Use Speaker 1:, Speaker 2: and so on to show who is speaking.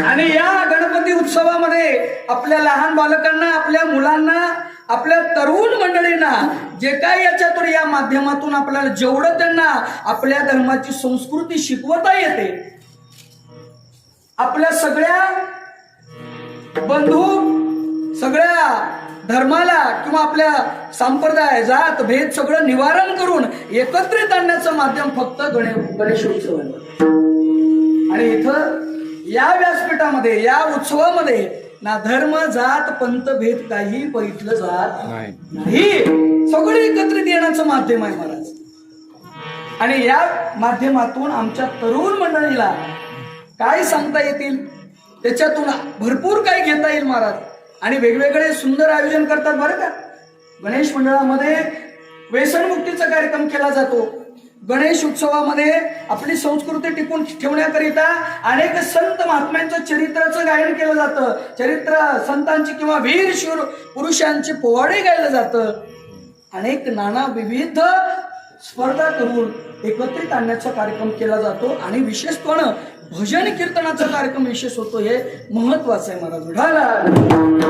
Speaker 1: आणि या गणपती उत्सवामध्ये आपल्या लहान बालकांना आपल्या मुलांना आपल्या तरुण मंडळींना जे काही याच्यातून या माध्यमातून आपल्याला जेवढं त्यांना आपल्या धर्माची संस्कृती शिकवता येते आपल्या सगळ्या बंधू सगळ्या धर्माला किंवा आपल्या संप्रदाय जात भेद सगळं निवारण करून एकत्रित आणण्याचं माध्यम फक्त गणे गणेशोत्सव उत्सव आणि इथं या व्यासपीठामध्ये या उत्सवामध्ये ना धर्म जात पंत भेद काही बघितलं जात नाही. सगळे एकत्रित येण्याचं माध्यम आहे महाराज. आणि या माध्यमातून आमच्या तरुण मंडळीला काय सांगता येतील? त्याच्यातून भरपूर काही घेता येईल महाराज. आणि वेगवेगळे सुंदर आयोजन करतात बरं का? गणेश मंडळामध्ये व्यसनमुक्तीचा कार्यक्रम केला जातो. गणेश उत्सवामध्ये आपली संस्कृती टिकून ठेवण्याकरिता अनेक संत महात्म्यांचं चरित्राचं गायन केलं जातं. चरित्र संतांची किंवा वीर शूर पुरुषांची पोवाडे गायलं जातं. अनेक नाना विविध स्पर्धा करून एकत्रित आणण्याचा कार्यक्रम केला जातो आणि विशेषपणे भजन कीर्तनाचा कार्यक्रम विशेष होतो हे महत्वाचं आहे मला विठाला